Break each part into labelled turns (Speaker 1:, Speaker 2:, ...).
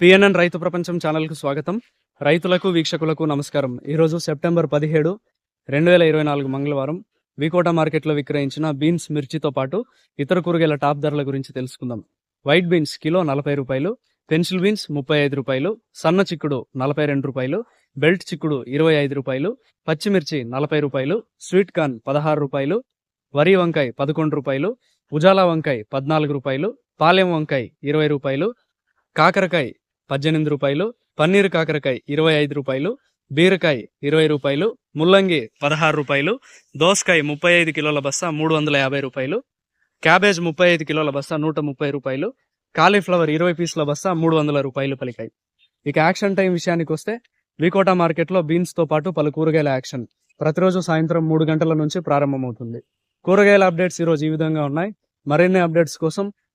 Speaker 1: PNN రైతు ప్రపంచం ఛానల్కు స్వాగతం. రైతులకు వీక్షకులకు నమస్కారం. ఈరోజు సెప్టెంబర్ పదిహేడు రెండు వేల ఇరవై నాలుగు మంగళవారం వికోట మార్కెట్లో విక్రయించిన బీన్స్ మిర్చితో పాటు ఇతర కూరగాయల టాప్ ధరల గురించి తెలుసుకుందాం. వైట్ బీన్స్ కిలో నలభై రూపాయలు పెన్సిల్ బీన్స్ ముప్పై ఐదు రూపాయలు సన్న చిక్కుడు నలభై రెండు రూపాయలు బెల్ట్ చిక్కుడు ఇరవై ఐదు రూపాయలు పచ్చిమిర్చి నలభై రూపాయలు స్వీట్ కార్న్ పదహారు రూపాయలు వరి వంకాయ పదకొండు రూపాయలు ఉజాలా వంకాయ పద్నాలుగు రూపాయలు పాలెం వంకాయ ఇరవై రూపాయలు కాకరకాయ పద్దెనిమిది రూపాయలు పన్నీర్ కాకరకాయ ఇరవై ఐదు రూపాయలు బీరకాయ ఇరవై రూపాయలు ముల్లంగి పదహారు రూపాయలు దోసకాయ ముప్పై ఐదు కిలోల బస్తా మూడు వందల యాభై రూపాయలు క్యాబేజ్ ముప్పై ఐదు కిలోల బస్తా నూట ముప్పై రూపాయలు కాలీఫ్లవర్ ఇరవై పీసుల బస్తా మూడు వందల రూపాయలు పలికాయి. ఇక యాక్షన్ టైం విషయానికి వస్తే వికోటా మార్కెట్లో బీన్స్తో పాటు పలు కూరగాయల యాక్షన్. ప్రతిరోజు సాయంత్రం మూడు గంటల నుంచి ప్రారంభమవుతుంది. కూరగాయల అప్డేట్స్ ఈరోజు ఈ విధంగా ఉన్నాయి. మరిన్ని అప్డేట్స్ కోసం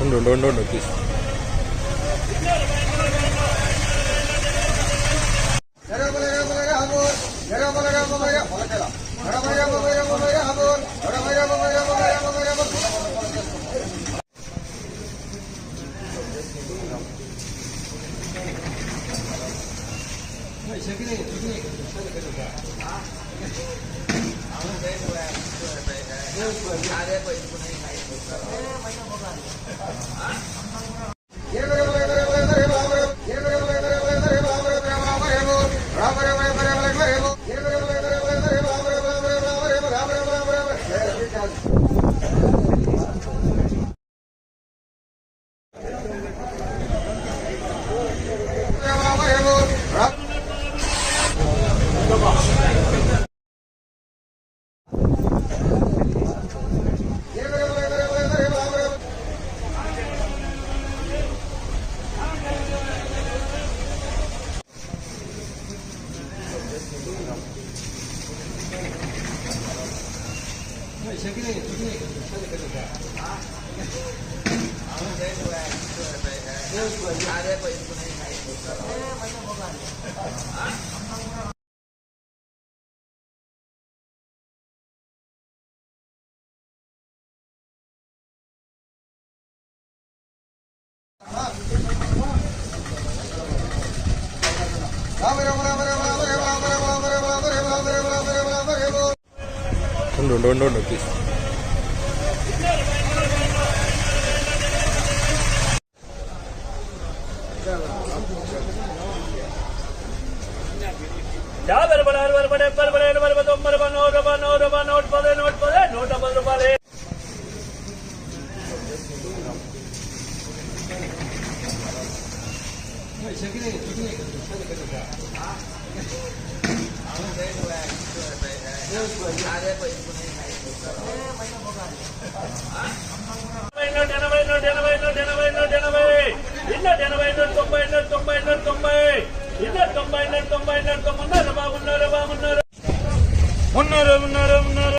Speaker 2: ఉండు ఉండు ఉండు ప్లీజ్ ఉండు ఉండు ఉండు ఉండు ప్లీజ్
Speaker 3: Thank you. రూపాయలు తొంభై రూపాయలు నూట నూట ఎనభై నూట ఎనభై నూట ఎనభై నూట ఎనభై ఇన్న ఎనభై నూట తొంభై నూట తొంభై నూట తొంభై ಮುನ್ನೂರು ಮುನ್ನೂರು ಮುನ್ನೂರು